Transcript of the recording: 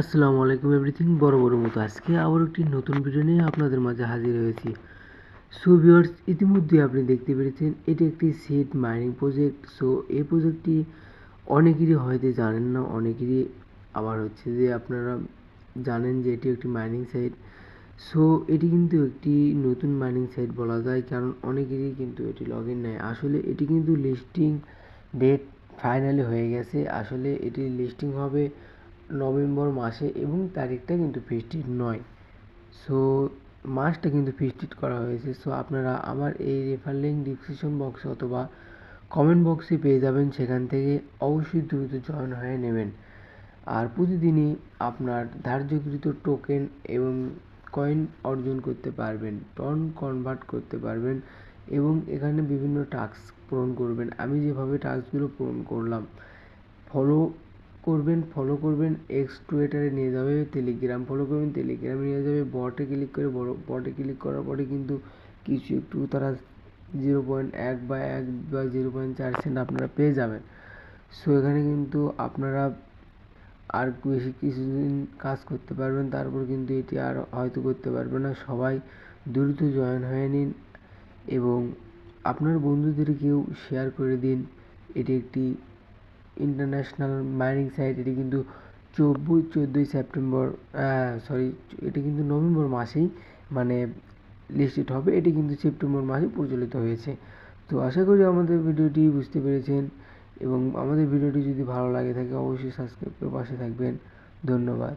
আসসালামু আলাইকুম এভরিথিং। বড় বড় মতো আজকে আবার একটি নতুন ভিডিও নিয়ে আপনাদের মাঝে হাজির হয়েছি। সো ভিউয়ার্স ইতিমধ্যে আপনি দেখতে পেরেছেন, এটি একটি সিড মাইনিং প্রজেক্ট সো এই প্রজেক্টটি অনেকেরই হয়তো জানেন না, অনেকেরই আবার হচ্ছে যে আপনারা জানেন যে এটি একটি মাইনিং সাইট সো এটি কিন্তু একটি নতুন মাইনিং সাইট বলা যায়, কারণ অনেকেরই কিন্তু এটি লগ ইন নেয় আসলে এটি কিন্তু লিস্টিং ডেট ফাইনালি হয়ে গেছে। আসলে এটি লিস্টিং হবে নভেম্বর মাসে এবং তারিখটা কিন্তু ফিক্সড নয়। সো মাসটা কিন্তু ফিক্সড করা হয়েছে। সো আপনারা আমার এই রেফার লিঙ্ক ডিসক্রিপশন বক্স অথবা কমেন্ট বক্সে পেয়ে যাবেন। সেখান থেকে অবশ্যই দ্রুত জয়েন হয়ে নেবেন। আর প্রতিদিনই আপনার ধার্যকৃত টোকেন এবং কয়েন অর্জন করতে পারবেন টন কনভার্ট করতে পারবেন এবং এখানে বিভিন্ন টাস্ক পূরণ করবেন। আমি যেভাবে টাস্কগুলো পূরণ করলাম ফলো করবেন ফলো করবেন এক্স টুয়েটারে নিয়ে যাবে টেলিগ্রাম ফলো করবেন টেলিগ্রামে নিয়ে যাবে বটে ক্লিক করে বড় বটে ক্লিক করার পরে কিন্তু কিছু একটু তারা জিরো পয়েন্ট এক বা এক বা জিরো পয়েন্ট চার সেন্ট আপনারা পেয়ে যাবেন। সো এখানে কিন্তু আপনারা আর বেশি কিছুদিন কাজ করতে পারবেন, তারপর কিন্তু এটি আর হয়তো করতে পারবে না। সবাই দ্রুত জয়েন হয়ে নিন এবং আপনার বন্ধুদেরকেও শেয়ার করে দিন। এটি একটি ইন্টারন্যাশনাল মাইনিং সাইট এটি কিন্তু চব্বিশ, চোদ্দোই সেপ্টেম্বর সরি এটি কিন্তু নভেম্বর মাসেই মানে লিস্টেড হবে। এটি কিন্তু সেপ্টেম্বর মাসে প্রচলিত হয়েছে। তো আশা করি আমাদের ভিডিওটি বুঝতে পেরেছেন এবং আমাদের ভিডিওটি যদি ভালো লাগে থাকে, অবশ্যই সাবস্ক্রাইব করে পাশে থাকবেন। ধন্যবাদ।